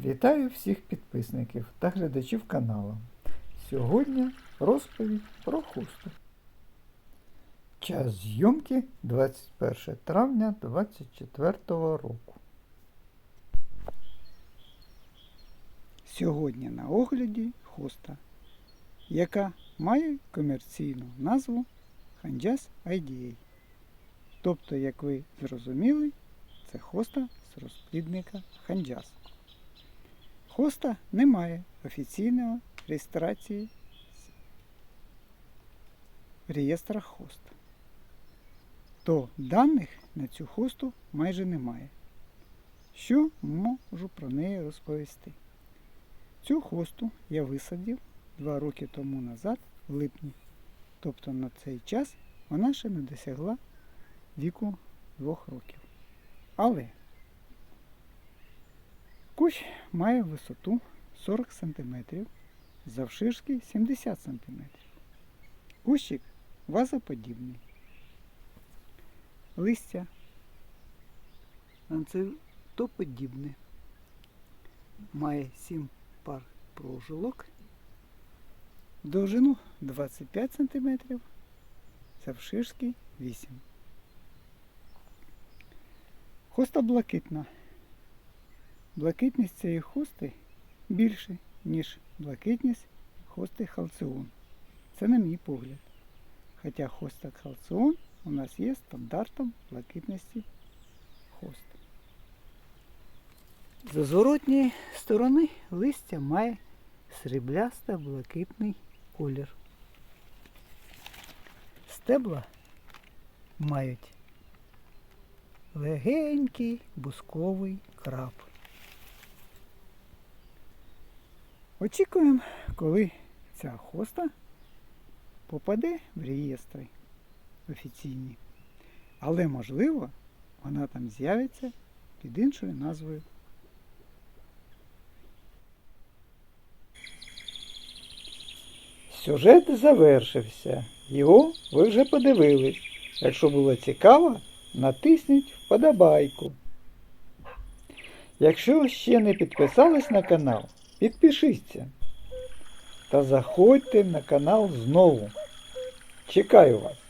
Вітаю всіх підписників та глядачів каналу. Сьогодні розповідь про хусту. Час зйомки 21 травня 2024 року. Сьогодні на огляді хуста, яка має комерційну назву Ханджас IDA. Тобто, як ви зрозуміли, це хоста з розплідника Ханджас. Хоста не має офіційної реєстрації в реєстрах хост. То даних на цю хосту майже немає. Що можу про неї розповісти? Цю хосту я висадив два роки тому назад в липні. Тобто на цей час вона ще не досягла віку двох років. Але Кущ має висоту 40 см, завширшки 70 см. Кущик вазоподібний. Листя ланцетоподібне. Має 7 пар прожилок, довжину 25 см, завширшки 8 Хоста блакитна. Блакитність цієї хости більше, ніж блакитність хости халцеон. Це на мій погляд. Хоча хоста халцеон у нас є стандартом блакитності хости. З зворотньої сторони листя має сріблясто блакитний колір. Стебла мають легенький бусковий крап. Очікуємо, коли ця хоста попаде в реєстри офіційні. Але можливо вона там з'явиться під іншою назвою. Сюжет завершився. Його ви вже подивились. Якщо було цікаво, натисніть вподобайку. Якщо ще не підписались на канал, підпишіться та заходьте на канал знову. Чекаю вас.